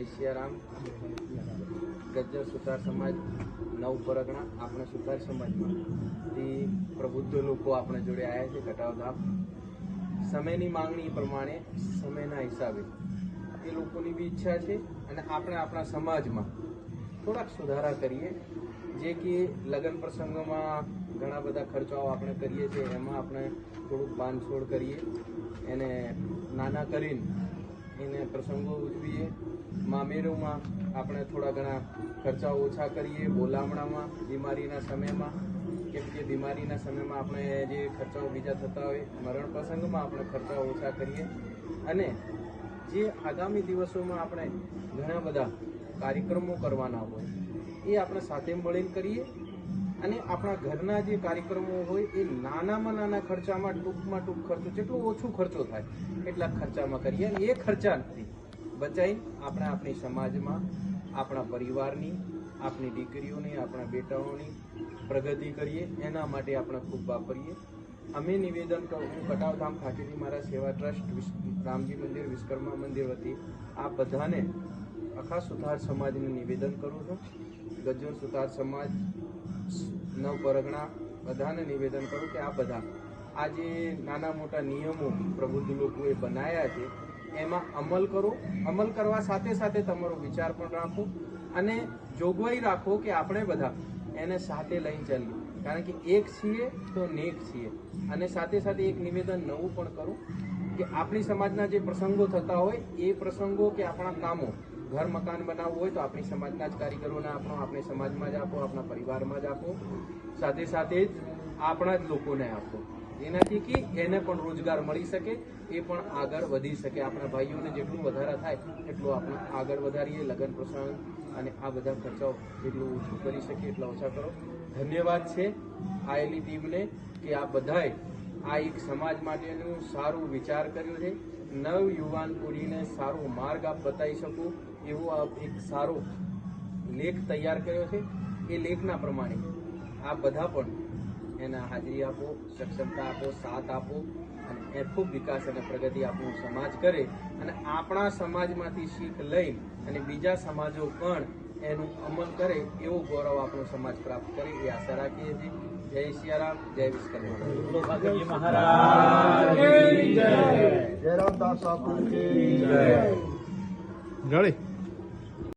સિયારામ. ગજ્જર સુતાર સમાજ, નવ પરગણા, આપણે સુતાર સમાજમાં. થી પ્રબુદ્ધ લોકો આપણે જોડે આવ્યા છે કટાવધામ સમયની માંગણી પ્રમાણે, સમયના હિસાબે. એ લોકોની બી ઈચ્છા છે અને આપણે આપણા સમાજમાં થોડાક સુધારા કરીએ. જે કે લગ્ન પ્રસંગોમાં ઘણા બધા ખર્ચાઓ આપણે કરીએ છીએ, એમાં આપણે થોડુંક બાંધછોડ કરીએ. એને નાના કરીને એને પ્રસંગો ઉજવીએ. મામેરોમાં આપણે થોડા ઘણા ખર્ચાઓ ઓછા કરીએ. બોલામણામાં, બીમારીના સમયમાં. કેમ કે બીમારીના સમયમાં આપણે જે ખર્ચાઓ બીજા થતા હોય, મરણ પ્રસંગમાં આપણે ખર્ચાઓ ઓછા કરીએ. અને જે આગામી દિવસોમાં આપણે ઘણા બધા કાર્યક્રમો કરવાના હોય, એ આપણે સાથે મળીને કરીએ. અને આપણા ઘરના જે કાર્યક્રમો હોય એ નાનામાં નાના ખર્ચામાં ટૂંકમાં ટૂંક ખર્ચો, જેટલો ઓછો ખર્ચો થાય, એટલા ખર્ચામાં કરીએ અને એ ખર્ચાથી બચાવી આપણે આપણી સમાજમાં, આપણા પરિવારની, આપણી દીકરીઓની, આપણા બેટાઓની પ્રગતિ કરીએ, એના માટે આપણે ખૂબ વાપરીએ. અમે નિવેદન કરું હું કટાવધામ ખાતેથી મારા સેવા ટ્રસ્ટ રામજી મંદિર, વિશ્વકર્મા મંદિર વતી આ બધાને આખા સુથાર સમાજને નિવેદન કરું છું. ગજ્જર સુથાર સમાજ નવ પરગણા બધાને નિવેદન કરું કે આ બધા આ જે નાના મોટા નિયમો પ્રબુદ્ધ લોકોએ બનાવ્યા છે, એમાં અમલ કરો. અમલ કરવા સાથે સાથે તમારો વિચાર પણ રાખો અને જોગવાઈ રાખો કે આપણે બધા એને સાથે લઈને ચાલીએ. કારણ કે એક છીએ તો નેક છીએ. અને સાથે સાથે એક નિવેદન નવું પણ કરું કે આપણી સમાજના જે પ્રસંગો થતા હોય, એ પ્રસંગો કે આપણા કામો ઘર મકાન બનાવવું હોય તો આપણી સમાજના જ કારીગરોને આપો આપણે સમાજમાં જ આપો, આપણા પરિવારમાં જ આપો. સાથે સાથે જ આપણા જ લોકોને આપો. એનાથી કે એને પણ રોજગાર મળી શકે, એ પણ આગળ વધી શકે. આપણા ભાઈઓને જેટલું વધારા થાય, એટલું આપણે આગળ વધારીએ, લગ્ન પ્રસંગ અને આ બધા ખર્ચાઓ જેટલું ઓછું કરી શકીએ, એટલા ઓછા કરો. ધન્યવાદ છે આયેલી ટીમને કે આ બધાએ આ એક સમાજ માટેનું સારું વિચાર કર્યો છે. નવ યુવાન પેઢીને સારો માર્ગ આપ બતાવી શકો એવો આ એક સારો લેખ તૈયાર કર્યો છે. એ લેખના પ્રમાણે આ બધા પણ એને હાજરી આપો, સક્ષમતા આપો, સાથ આપો અને એ ખૂબ વિકાસ અને પ્રગતિ આપણો સમાજ કરે. અને આપણા સમાજમાંથી શીખ લઈ અને બીજા સમાજો પણ એનું અમલ કરે એવો ગૌરવ આપણો સમાજ પ્રાપ્ત કરે એ આશા રાખીએ છીએ. જય સિયારામ જય વિશ્વકર્મા. જય.